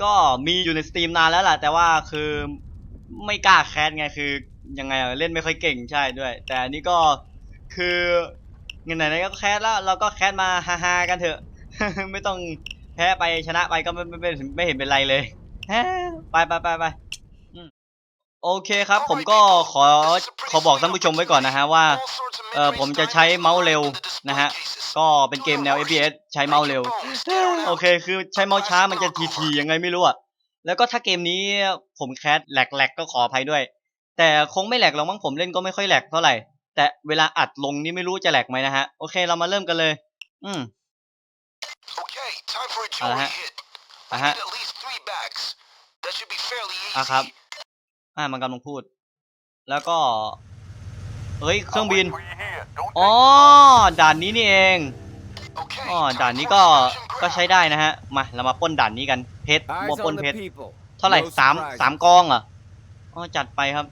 ก็มีอยู่ในสตรีมนานแล้วแหละแต่ว่าคือไม่กล้าแคสไงคือยังไงอะเล่นไม่ค่อยเก่งใช่ด้วย แต่อันนี้ก็คือเงินไหนๆก็แคสแล้วเราก็แคสมาฮาๆกันเถอะ ไม่ต้องแพ้ไปชนะไปก็ไม่ไม่ไม่เห็นเป็นไรเลยไปไปไปไป โอเคครับ ผมก็ขอขอบอกท่านผู้ชมไว้ก่อนนะฮะว่าเอ่อผมจะใช้เมาส์เร็วนะฮะก็เป็นเกมแนว FPS ใช้เมาส์เร็ว โอเค คือใช้เมาส์ช้ามันจะทีทียังไงไม่รู้อะแล้วก็ถ้าเกมนี้ผมแคสแหลกแหลกก็ขออภัยด้วย แต่คงไม่แหลกหรอกมั้งผมเล่นก็ไม่ค่อยแหลกเท่าไหร่ แต่เวลาอัดลงนี่ไม่รู้จะแหลกไหมนะฮะโอเคเรามาเริ่มกันเลย อืม Okay, time for a Uh-huh. jewelry hit. I Uh-huh. need at least three bags. That should be fairly easy. อะครับ อ่ามันกำลังพูด แล้วก็เฮ้ยเครื่องบินอ๋อด่านนี้นี่เอง Okay, อ๋อ time ด่านนี้ for ก็ explosion ก็ ground. ใช้ได้นะฮะมาเรามาปล้นด่านนี้กันเพชรมา Eyes ปล้น on เพ the ชร people. เท่าไหร่ No สาม surprises. สามกองเหรอะอ๋อจัดไปครับ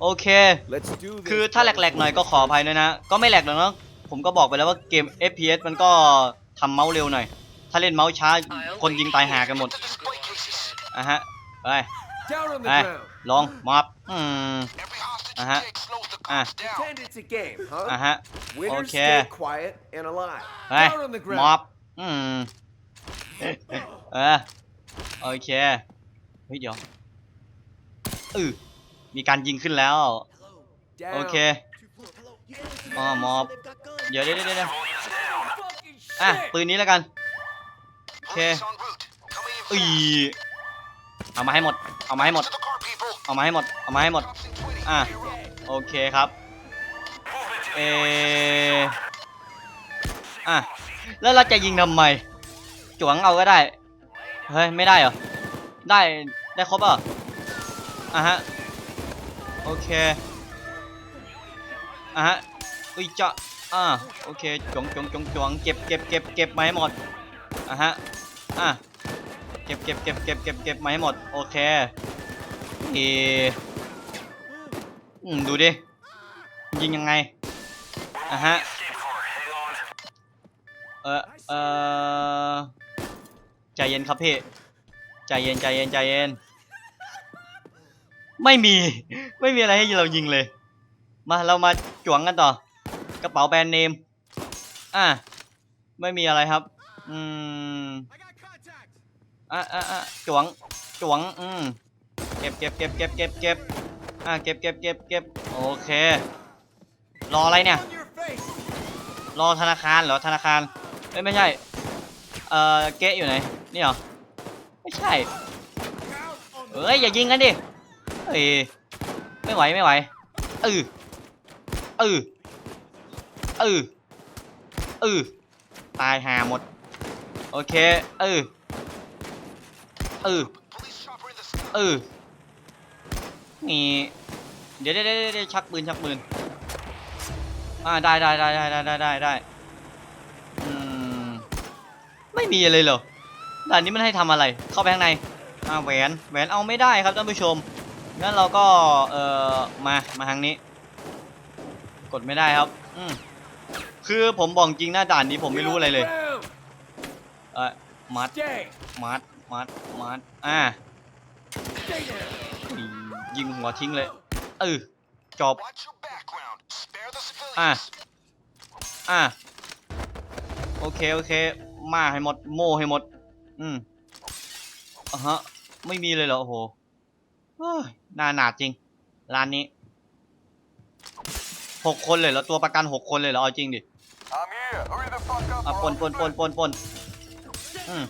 โอเค Let's do this. คือถ้าแหลกๆหน่อยก็ขออภัยด้วยนะ ก็ไม่แหลกหรอกเนาะผมก็บอกไปแล้วว่าเกม FPS มันก็ทำเมาส์เร็วหน่อย ถ้าเล่นเมาส์ช้าคนยิงตายหากันหมด The display cases. อะฮะไป Down on the Hey. ground. ลองมอบอืม Every hostage Uh-huh. you take slows the Ah. cops down. Pretend it's a game, huh? อะฮะ Winners Okay. stay quiet and alive. ไป Down on the มอบ ground. อืมเออโอเคเฮ้ยเดี๋ยวอือมีการยิงขึ้นแล้ว Down. โอเคอ๋อมอบเดี๋ยวเดี๋ยวเดี๋ยวเดี๋ยว Fucking อะ shit. ปืนนี้แล้วกัน โอเค Police en route. Coming in อี fast. เอามาให้หมด เอามาให้หมด เอามาให้หมด เอามาให้หมด อะ โอเคครับเอออะ แล้วเราจะยิงทำไมจวงเอาก็ได้ เฮ้ย ไม่ได้เหรอ ได้ ได้ครบอะอะฮะ โอเค อะฮะ อุ้ยจะอ่าโอเคจวงจวงจวงจวงเก็บเก็บเก็บเก็บมาให้หมด อะฮะ อะ เก็บเก็บเก็บเก็บเก็บเก็บมาให้หมด โอเคเอออืมดูดิ ยิงยังไงอะฮะ เออเออใจเย็นครับพี่ ใจเย็นใจเย็นใจเย็น ไม่มี ไม่มีอะไรให้เรายิงเลย มาเรามาจวงกันต่อ กระเป๋าแบรนด์เนม อะ ไม่มีอะไรครับ อืม อะอะอะจวงจวงอืมเก็บเก็บเก็บเก็บเก็บเก็บอะเก็บเก็บเก็บเก็บโอเค รออะไรเนี่ย รอธนาคารเหรอธนาคารเอ้ยไม่ใช่ เอ่อเก๊ะอยู่ไหนนี่เหรอไม่ใช่เอ้ยอย่ายิงกันดิเอ้ยไม่ไหวไม่ไหวเออเออเออเออตายหาหมด โอเคเออ เออ เออ นี่เดี๋ยวเดี๋ยวเดี๋ยวเดี๋ยวชักปืนชักปืน อ่าได้ได้ได้ได้ได้ได้ได้ได้อืมไม่มีอะไรเหรอด่านนี้มันให้ทำอะไร เข้าไปข้างใน อ่าแหวน แหวนเอาไม่ได้ครับท่านผู้ชม งั้นเราก็ เอ่อ มา มาทางนี้ กดไม่ได้ครับ อืมคือผมบอกจริงหน้าด่านนี้ผมไม่รู้อะไรเลย เออมัด มัด มัดมัดอ่า Stay there. ยิงหัวทิ้งเลยเออจบ Watch your background. Spare the civilians. อะอะโอเค โอเค มาให้หมด โม่ให้หมด อืมอะฮะ ไม่มีเลยเหรอ โอ้โหเฮ้ยน่าหนาจริง ร้านนี้หกคนเลยเหรอ ตัวประกันหกคนเลยเหรอ เอาจริงดิ I'm here. Hurry the fuck up. อะ or ปน I'll ปน be ปน back. ปนปนอืม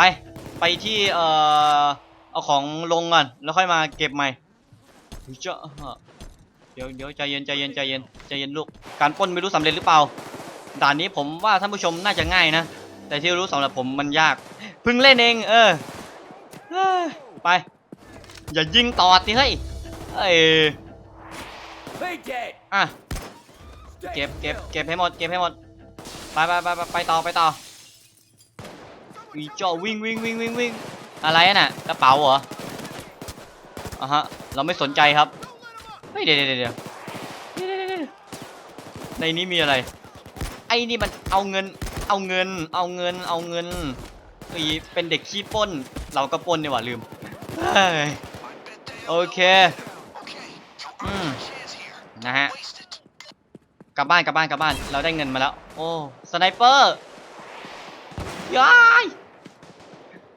ไป ไปที่เอ่อเอาของลงก่อนแล้วค่อยมาเก็บใหม่เฮ้ยเจ้าเดี๋ยวเดี๋ยวใจเย็นใจเย็นใจเย็นใจเย็นลูกการป้นไม่รู้สำเร็จหรือเปล่าด่านนี้ผมว่าท่านผู้ชมน่าจะง่ายนะแต่ที่รู้สำหรับผมมันยากเพิ่งเล่นเองเออไปอย่ายิงตอดสิเฮ้ยเอ้ยอะเก็บเก็บเก็บให้หมดเก็บให้หมดไปไปไปไปไปต่อไปต่อ วีเจาวิ่งวิ่งวิ่งวิ่งวิ่งอะไรน่ะกระเป๋าเหรออะฮะเราไม่สนใจครับเฮ้ยเดี๋ยวเดี๋ยวเดี๋ยวในนี้มีอะไร ไอ้นี่มันเอาเงิน เอาเงิน เอาเงิน เอาเงินอีเป็นเด็กขี้ป้น เราก็ป้นนี่หว่าลืมเฮ้ย I bet they all Okay. know. Okay, you earned Hmm. your chance here. นะฮะกลับบ้านกลับบ้านกลับบ้าน เราได้เงินมาแล้ว โอ้สไนเปอร์ย้าย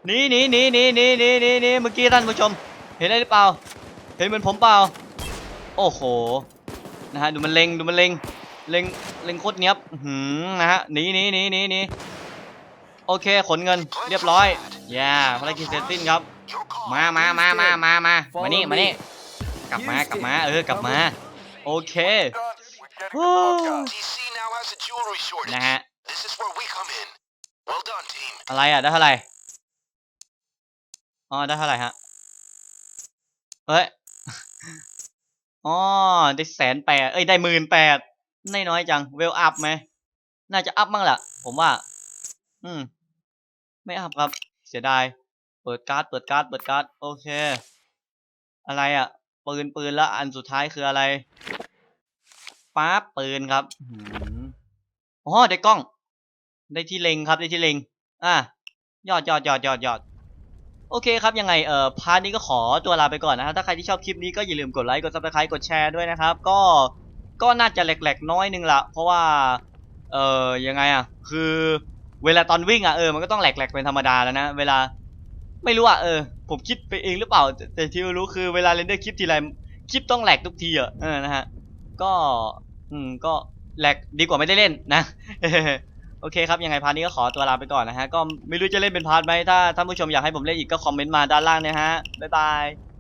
หนีหนีหนีหนีหนีหนีหนีหนีเมื่อกี้ท่านผู้ชม เห็นอะไรหรือเปล่า เห็นเหมือนผมเปล่า โอ้โห นะฮะ ดูมันเล็ง ดูมันเล็ง เล็ง เล็งโคตรเนี้ยบอื้อหืมนะฮะ หนีหนีหนีหนีหนีโอเค ขนเงิน เรียบร้อยย่าภารกิจเสร็จสิ้นครับ Your call. มามามามามามามานี่ มานี่ กลับมา กลับมา เออ กลับมา โอเค Done. We're getting the fuck out. DC now has a jewelry นะ shortage. ฮะ This is where we come in. Well done, team. อะไรอะ ได้เท่าไหร่ อ๋อได้เท่าไหร่ฮะเฮ้ยอ๋อได้แสนแปดเอ้ยได้หมื่นแปดน้อยจังเวลอัพไหมน่าจะอัพมั่งแหละผมว่า อืม ไม่อัพครับ เสียดาย เปิดการ์ดเปิดการ์ดเปิดการ์ดโอเค อะไรอะปืนปืนแล้วอันสุดท้ายคืออะไรป๊าปืนครับห้อหืออ๋อได้กล้อง ได้ที่เล็งครับได้ที่เล็ง อะยอดยอดยอดยอดยอด โอเคครับยังไงเอ่อพาร์ทนี้ก็ขอตัวลาไปก่อนนะครับถ้าใครที่ชอบคลิปนี้ก็อย่าลืมกดไลค์กดซับสไครต์กดแชร์ด้วยนะครับ ก็ก็น่าจะแหลกๆน้อยนึงละเพราะว่าเอ่อยังไงอะคือเวลาตอนวิ่งอะเออมันก็ต้องแหลกๆเป็นธรรมดาแล้วนะเวลาไม่รู้อะเออผมคิดไปเองหรือเปล่า แต่แต่ที่รู้คือเวลาเรนเดอร์คลิปทีไรคลิปต้องแหลกทุกทีอะเออนะฮะก็อืมก็แหลกดีกว่าไม่ได้เล่นนะ โอเคครับ ยังไงพาร์ทนี้ก็ขอตัวลาไปก่อนนะฮะ ก็ไม่รู้จะเล่นเป็นพาร์ทไหมถ้าท่านผู้ชมอยากให้ผมเล่นอีกก็คอมเมนต์มาด้านล่างนะฮะ บ๊ายบาย